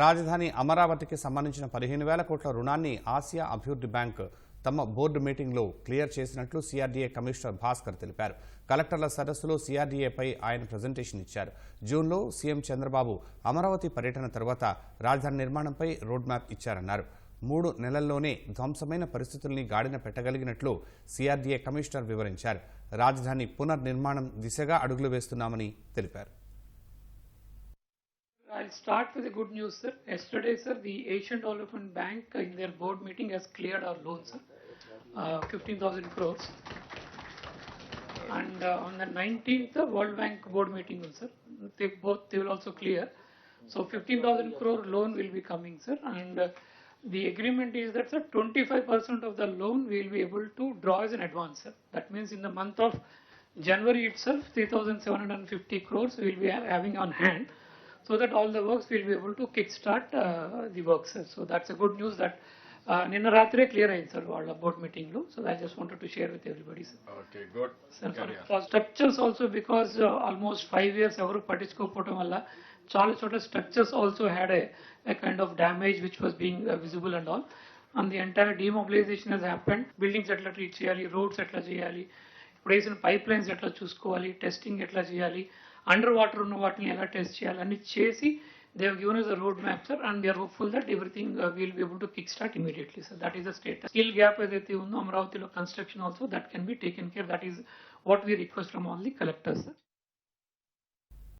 రాజధాని అమరావతికి సంబంధించిన పదిహేను వేల కోట్ల రుణాన్ని ఆసియా అభివృద్ధి బ్యాంక్ తమ బోర్డు మీటింగ్లో క్లియర్ చేసినట్లు సిఆర్డీఏ కమిషనర్ భాస్కర్ తెలిపారు. కలెక్టర్ల సదస్సులో సిఆర్డీఏపై ఆయన ప్రజెంటేషన్ ఇచ్చారు. జూన్లో సీఎం చంద్రబాబు అమరావతి పర్యటన తర్వాత రాజధాని నిర్మాణంపై రోడ్ మ్యాప్ ఇచ్చారన్నారు. మూడు నెలల్లోనే ధ్వంసమైన పరిస్థితుల్ని గాడిన పెట్టగలిగినట్లు సిఆర్డీఏ కమిషనర్ వివరించారు. రాజధాని పునర్నిర్మాణం దిశగా అడుగులు వేస్తున్నామని తెలిపారు. I'll start with the good news, sir. Yesterday, sir, the Asian Development Bank in their board meeting has cleared our loan, sir, uh, 15,000 crores. And uh, on the 19th, the World Bank board meeting, sir. They both they will also clear. So 15,000 crore loan will be coming, sir. And uh, the agreement is that, sir, 25% of the loan we will be able to draw as an advance, sir. That means in the month of January itself, 3,750 crores we will be ha- having on hand so that all the works will be able to kickstart uh, the works. sir. So that's a good news that uh, నిన్న రాత్రే clear అయింది sir వాళ్ళ board మీటింగ్లో so I just wanted to share with everybody sir Okay, good. Sir Carry on. For structures also because almost five years ఎవరు పట్టించుకోకపోవడం వల్ల చాలా చోట్ల structures also had a kind of damage which was being visible and all and the entire డిమొబిలైజేషన్ Hess happened buildings ఎట్లా treat చేయాలి roads ఎట్లా చేయాలి ఇప్పుడు వేసిన పైప్ లైన్స్ ఎట్లా చూసుకోవాలి టెస్టింగ్ ఎట్లా చేయాలి Under water ఉన్న వాటిని ఎలా టెస్ట్ చేయాలని చేసి they have given is a road map sir and they we are hopeful that everything will be able to kick start immediately sir that is the state skill gap ఏదైతే ఉందో అమరావతిలో construction also that can be taken care that is what we request from all the collectors sir